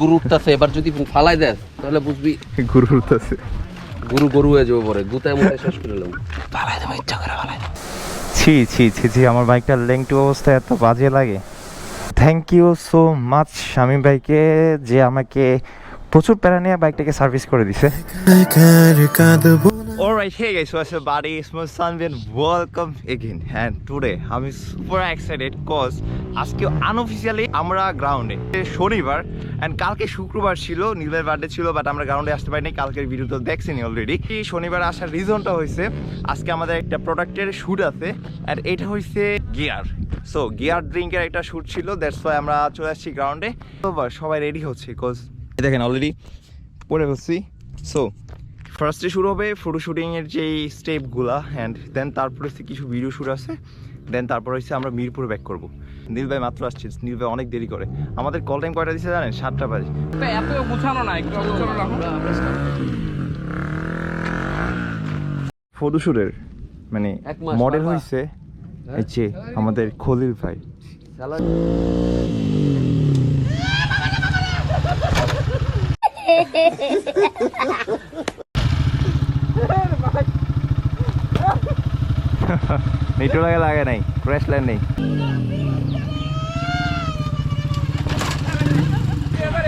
গুরু উঠতেছে এবার যদি ফালাই দেয় তাহলে বুঝবি গুরু উঠতেছে। গুরু গরু হয়ে যাব পরে। গুতায় মুতায় শেষ করে এলাম ছি ছি ছি ছি আমার বাইকটার লেংটু অবস্থা এত বাজে লাগে। থ্যাংক ইউ সো মাচ স্বামী ভাইকে যে আমাকে প্রচুর প্যারা নিয়ে বাইকটাকে সার্ভিস করে দিছে। Alright, hey guys, what's up buddy? It's my Sanvian. Welcome again. And today আমি super excited cause আজকে আনঅফিসিয়ালি আমরা গ্রাউন্ডে শনিবার এন্ড কালকে শুক্রবার ছিল নীলের বার্থডে ছিল বাট আমরা গ্রাউন্ডে আসতে পারিনি কালকের ভিডিও তো দেখছেনি অলরেডি এই শনিবার আসার রিজনটা হয়েছে আজকে আমাদের একটা প্রোডাক্টের শুট আছে আর এটা হয়েছে গিয়ার সো গিয়ার ড্রিঙ্কের একটা শুট ছিল দ্যাটস ওয়াই আমরা চলে আসছি গ্রাউন্ডে সবাই রেডি হচ্ছে কজ দেখেন অলরেডি পরে বসছি সো ফার্স্টে শুরু হবে ফটো শুটিংয়ের যেই স্টেপগুলা অ্যান্ড দেন তারপরে হচ্ছে কিছু ভিডিও শুট আছে দেন তারপর হচ্ছে আমরা মিরপুর ব্যাক করব। নীল ভাই মাত্র আসছে নীল ভাই অনেক দেরি করে। আমাদের কল টাইম কয়টা দিচ্ছে জানেন? সাতটা বাজে। এত গুছানো না একটু গুছানো রাখো ফটো শুটের মানে মডেল হয়েছে যে আমাদের খলিল ভাই। শালা লাগে লাগে নাই ক্র্যাশ নেই।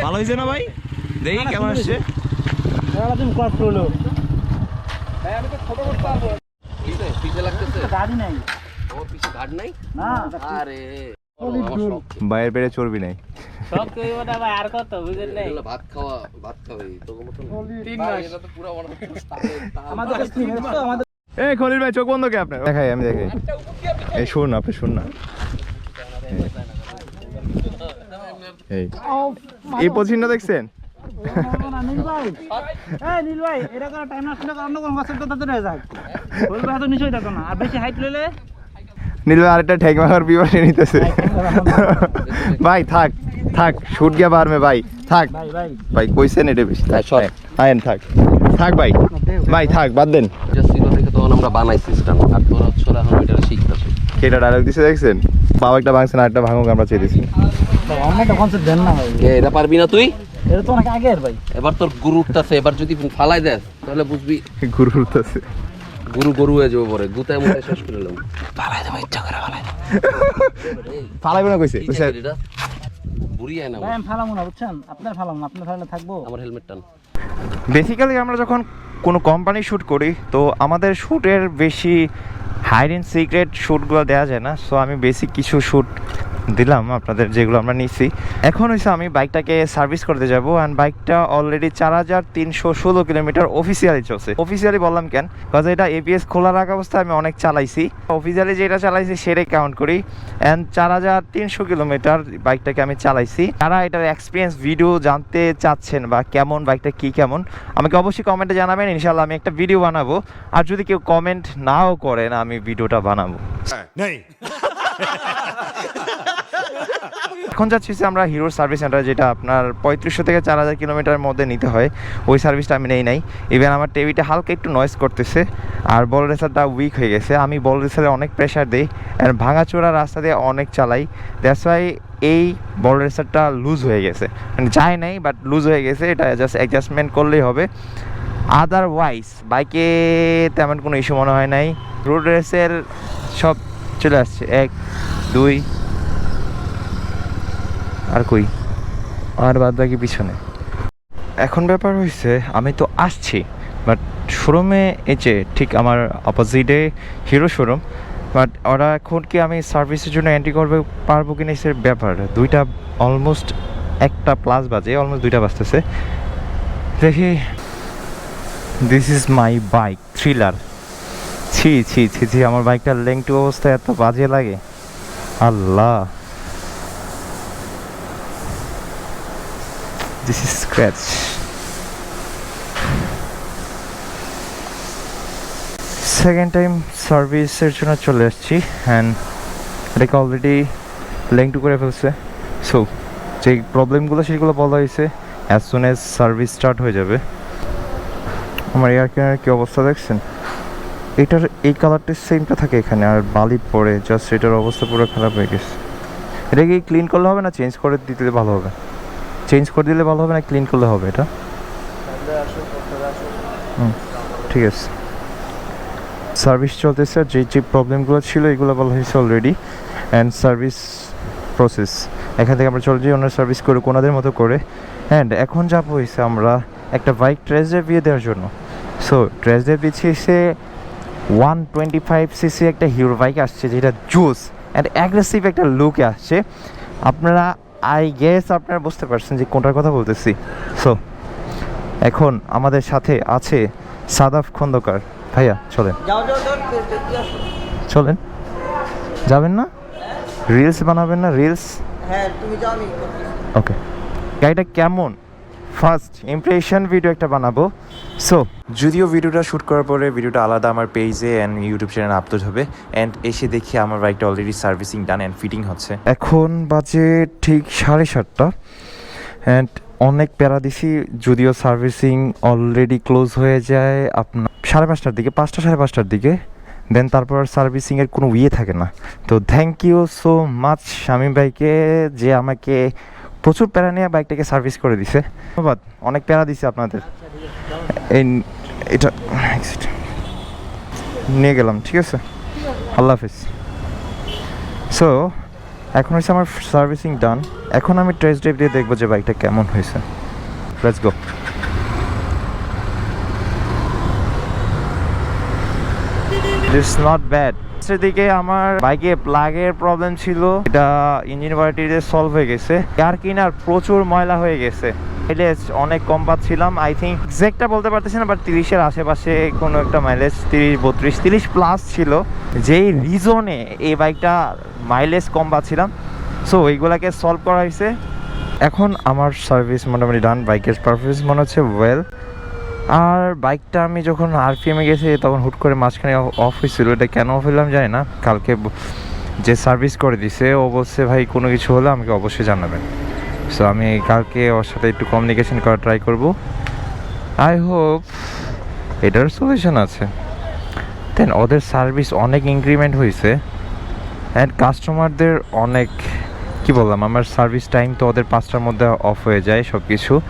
ভালো হয়েছে না ভাই? দেখি কেমন আসছে। পিছে পিছে লাগতেছে? গাড়ি নাই। আমার পিছে ঘাট নাই? না আরে বাইরের পেরে চর্বি নাই। সব তুই ওটা ভাই আর কত বুঝলেন নাই? ভাত খাওয়া ভাত খাবে তোর মতন তিন মাস। এটা তো পুরো আমাদের আমাদের এই খলিল ভাই চোখ বন্ধ কে আপনার? দেখাই আমি দেখাই। এই শুন আপনি শুন না। এই। এই পজিশনটা দেখছেন? নীল ভাই এই নীল ভাই এরকম টাইম না শুনে অন্য কোন গাছের কথা তো রয়ে যাক। বলবে হয়তো নিশ্চয়ই থাকো না। আর বেশি হাইট লইলে? নীল ভাই আরেকটা ঠেক মাখার বিবরণী নিতেছে। ভাই থাক থাক শুট গিয়া বারমে ভাই থাক। ভাই ভাই। ভাই কইছেন এটা বেশি ভাই, সর। আয়েন থাক। থাক ভাই। ভাই থাক বাদ দেন। আমরা বানাই সিস্টেম আর তোরা হচ্ছে এখন ওইটা শিখতেছে। কেটা ডায়লগ দিছে দেখছেন? বাবা একটা ভাঙছেন আরেকটা ভাঙুক আমরা চেয়ে দিছি। অন্য একটা কনসেপ্ট দেন না ভাই। এটা পারবি না তুই? এটা তো অনেক আগের ভাই। এবার তোর গুরু উঠতেছে এবার যদি ফালাই দেস তাহলে বুঝবি গুরু উঠতেছে। গুরু গরু হয়ে যাব পরে। গুতায় মুতায় শেষ করে এলাম ফালাইবে না কইছে? এটা? বুড়ি আয় না ভাই আমি ফালামু না বুঝছেন? আপনার ফালাম না আপনার ফালালে থাকব। আমার হেলমেট টান। বেসিক্যালি আমরা যখন কোনো কোম্পানি শ্যুট করি, তো আমাদের শ্যুটের বেশি হাইড অ্যান্ড সিক্রেট শ্যুটগুলো দেওয়া যায় না সো আমি বেশি কিছু শ্যুট দিলাম আপনাদের যেগুলো আমরা নিচ্ছি এখন হচ্ছে আমি বাইকটাকে সার্ভিস করতে যাব অ্যান্ড বাইকটা অলরেডি চার হাজার তিনশো ষোলো কিলোমিটার অফিসিয়ালি চলছে। অফিসিয়ালি বললাম কেন? কাজ এটা এপিএস খোলা রাখা অবস্থায় আমি অনেক চালাইছি। অফিসিয়ালি যেটা চালাইছি সেটাই কাউন্ট করি। অ্যান্ড চার হাজার তিনশো কিলোমিটার বাইকটাকে আমি চালাইছি। যারা এটার এক্সপিরিয়েন্স ভিডিও জানতে চাচ্ছেন বা কেমন বাইকটা, কি কেমন, আমাকে অবশ্যই কমেন্টে জানাবেন। ইনশাল্লাহ আমি একটা ভিডিও বানাবো। আর যদি কেউ কমেন্ট নাও করেন, আমি ভিডিওটা বানাবো। এখন যাচ্ছি আমরা হিরো সার্ভিস সেন্টার, যেটা আপনার পঁয়ত্রিশশো থেকে চার হাজার কিলোমিটারের মধ্যে নিতে হয়। ওই সার্ভিসটা আমি নেই নাই। ইভেন আমার টেবিটা হালকা একটু নয়েজ করতেছে, আর বল রেসারটা উইক হয়ে গেছে। আমি বল রেসারে অনেক প্রেশার দিই আর ভাঙাচোরা রাস্তা দিয়ে অনেক চালাই। দ্যাটস ওয়াই এই বল রেসারটা লুজ হয়ে গেছে। মানে যায় নাই বাট লুজ হয়ে গেছে। এটা জাস্ট অ্যাডজাস্টমেন্ট করলেই হবে। আদারওয়াইজ বাইকে তেমন কোনো ইস্যু মনে হয় নাই। রোড রেসের সব চলে আসছে। এক, দুই আর কই? আর বাদ বাকি পিছনে। এখন ব্যাপার হয়েছে আমি তো আসছি বাট শোরুমে এই যে ঠিক আমার অপোজিটে হিরো শোরুম বাট ওরা এখন কি আমি সার্ভিসের জন্য এন্ট্রি করবে, পারব কি না সে ব্যাপার? দুইটা অলমোস্ট একটা প্লাস বাজে অলমোস্ট দুইটা বাজতেছে। দেখি। This is my bike thriller ছি ছি ছি ছি, আমার বাইকটার লেংটু অবস্থা এত বাজে লাগে। আল্লাহ। This is scratch second time সার্ভিসের জন্য চলে আসছি অ্যান্ড এটাকে অলরেডি লেংটু করে ফেলছে। সো যে প্রবলেমগুলো সেগুলো বলা হয়েছে as soon as service start হয়ে যাবে। আমার এয়ার কেনার কি অবস্থা দেখছেন? এটার, এই কালারটা সেমটা থাকে এখানে, আর বালি পড়ে জাস্ট এটার অবস্থা পুরো খারাপ হয়ে গেছে। এটাকে ক্লিন করলে হবে না? চেঞ্জ করে দিতে ভালো হবে। চেঞ্জ করে দিলে ভালো হবে না ক্লিন করলে হবে এটা? ঠিক আছে। সার্ভিস চলতেছে, যে যে প্রবলেমগুলো ছিল, এগুলো বলা হয়েছে অলরেডি অ্যান্ড সার্ভিস প্রসেস এখান থেকে আমরা চলে যাই, ওনার সার্ভিস করে কোনাদের মতো করে। অ্যান্ড এখন যাব হয়েছে, আমরা একটা বাইক ট্রেস দিয়ে দেওয়ার জন্য। সো ট্রেস ড্রাইভ দিচ্ছি এসে ওয়ান টোয়েন্টি ফাইভ সিসি একটা হিরো বাইক আসছে, যেটা জুস অ্যান্ড অ্যাগ্রেসিভ একটা লুকে আসছে। আপনারা আই গেস আপনারা বুঝতে পারছেন যে কোনটার কথা বলতেছি। সো এখন আমাদের সাথে আছে সাদাফ খন্দকার। ভাইয়া চলেন। চলেন। যাবেন না? রিলস বানাবেন না? রিলস হ্যাঁ তুমি যাও ওকে গাড়িটা কেমন? ফার্স্ট ইমপ্রেশন ভিডিও একটা বানাবো। সো যদিও ভিডিওটা শ্যুট করার পরে ভিডিওটা আলাদা আমার পেজে অ্যান্ড ইউটিউব চ্যানেল আপলোড হবে অ্যান্ড এসে দেখি আমার বাইকটা already servicing done and fitting হচ্ছে। এখন বাজে ঠিক সাড়ে সাতটা অ্যান্ড অনেক প্যারা দিছি যদিও সার্ভিসিং অলরেডি ক্লোজ হয়ে যায় আপনার সাড়ে পাঁচটার দিকে পাঁচটা সাড়ে পাঁচটার দিকে দেন তারপর সার্ভিসিংয়ের কোনো ইয়ে থাকে না। তো থ্যাংক ইউ সো মাচ স্বামী ভাইকে যে আমাকে প্রচুর প্যারা নিয়ে বাইকটাকে সার্ভিস করে দিছে। ধন্যবাদ। অনেক প্যারা দিছে আপনাদের। এই এটা নিয়ে গেলাম, ঠিক আছে? আল্লাহ হাফিজ। সো এখন হচ্ছে আমার সার্ভিসিং ডান। এখন আমি টেস্ট ড্রাইভ দিয়ে দেখব যে বাইকটা কেমন হয়েছে। Let's go it's not bad দিকে আমার বাইকে প্লাগের প্রবলেম ছিল। এটা ইঞ্জিন ওয়ারেন্টিতে সলভ হয়ে গেছে। এয়ার কিনার প্রচুর ময়লা হয়ে গেছে। মাইলেজ অনেক কম পাচ্ছিলাম। আই থিঙ্ক এক্সাক্টটা বলতে পারতেছি না বাট তিরিশের আশেপাশে কোনো একটা মাইলেজ তিরিশ, বত্রিশ, তিরিশ প্লাস ছিল। যেই রিজনে এই বাইকটা মাইলেজ কম পাচ্ছিলাম। সো এইগুলাকে সলভ করা হয়েছে। এখন আমার সার্ভিস মোটামুটি ডান বাইকের পারফরমেন্স মনে হচ্ছে ওয়েল আর বাইকটা আমি যখন আরপিএমে গেছি, তখন হুট করে মাঝখানে অফ হয়েছিল। এটা কেন অফ হইলাম জানি না। কালকে যে সার্ভিস করে দিছে, ও বলছে, ভাই, কোনো কিছু হলে আমাকে অবশ্যই জানাবেন। সো আমি কালকে ওর সাথে একটু কমিউনিকেশন করা ট্রাই করব। আই হোপ এটার সলিউশন আছে। দেন ওদের সার্ভিস অনেক ইনক্রিমেন্ট হয়েছে অ্যান্ড কাস্টমারদের অনেক, কি বললাম, আমার সার্ভিস টাইম তো ওদের পাঁচটার মধ্যে অফ হয়ে যায় সব কিছু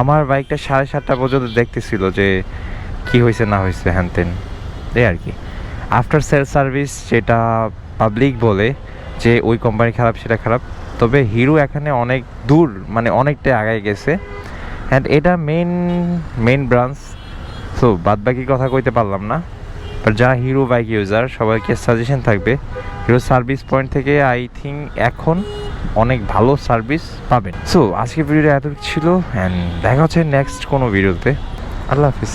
আমার বাইকটা সাড়ে সাতটা পর্যন্ত দেখতেছিল যে কি হয়েছে না হয়েছে হ্যান তেন এই আর কি। আফটার সেল সার্ভিস যেটা পাবলিক বলে যে ওই কোম্পানি খারাপ, সেটা খারাপ। তবে হিরো এখানে অনেক দূর মানে অনেকটাই আগায় গেছে। অ্যান্ড এটা মেন মেন ব্রাঞ্চ তো বাদ বাকি কথা কইতে পারলাম না। বাট যারা হিরো, বাইক ইউজার সবাইকে সাজেশন থাকবে। হিরো সার্ভিস পয়েন্ট থেকে আই থিঙ্ক এখন অনেক ভালো সার্ভিস পাবেন। সো আজকের ভিডিওটা এত ছিল অ্যান্ড দেখা হচ্ছে নেক্সট কোনো ভিডিওতে আল্লাহ হাফিজ।